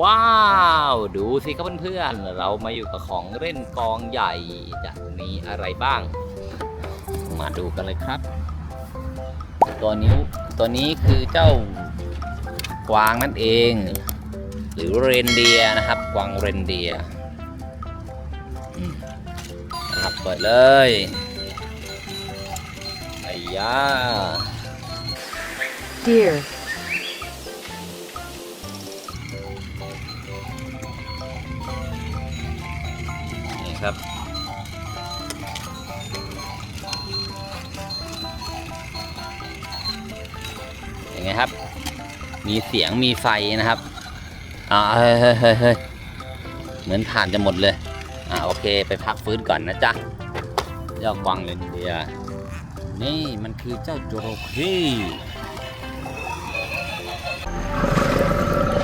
ว้าว ดูสิครับเพื่อนๆ เรามาอยู่กับของเล่นกองใหญ่จะมีอะไรบ้าง มาดูกันเลยครับ ตัวนี้ตัวนี้คือเจ้ากวางนั่นเอง หรือเรนเดียนะครับ กวางเรนเดียนะครับเปิดเลยไอ้ยา deer, นี่ครับยังไงครับ มีเสียงมีไฟนะครับอ่าเฮ้ยเฮ้ยเฮ้ยเฮ้ยเหมือนถ่านจะหมดเลย อ่าโอเคไปพักฟื้นก่อนนะจ๊ะเจ้ากวางเลนเดียร์นี่มันคือเจ้าโจโรคี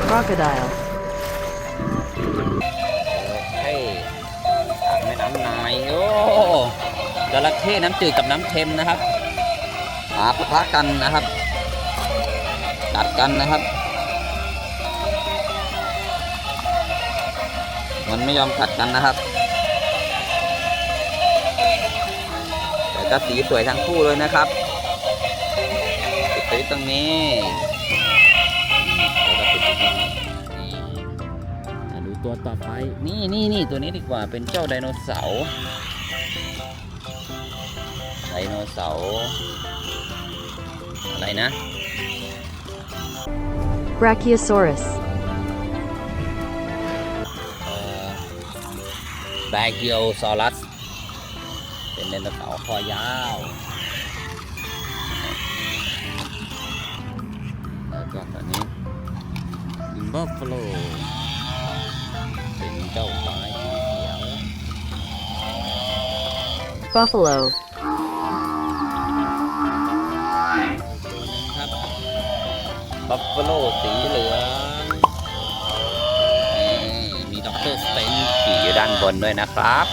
crocodile, จระเข้น้ำจืดกับน้ำเค็มนะครับมาปะทะกันนะครับกัดกันนะครับ มันไม่ยอมกัดกันนะครับ แต่ก็สีสวยทั้งคู่เลยนะครับปิดไปตรงนี้แล้วก็ปิดตรงนี้ดูตัวต่อไป นี่นี่นี่ตัวนี้ดีกว่าเป็นเจ้าไดโนเสาร์ ไดโนเสาร์อะไรนะ brachiosaurus, แบกิโอซอรัส เป็นไดโนเสาร์คอยาว แล้วก็ตัวนี้ลิมเบอร์ฟโลเป็นเจ้าควายสีเขียว buffalo, บัฟฟาโลสีเหลืองมีด็อกเตอร์สเตนขี่อยู่ด้านบนด้วยนะครับ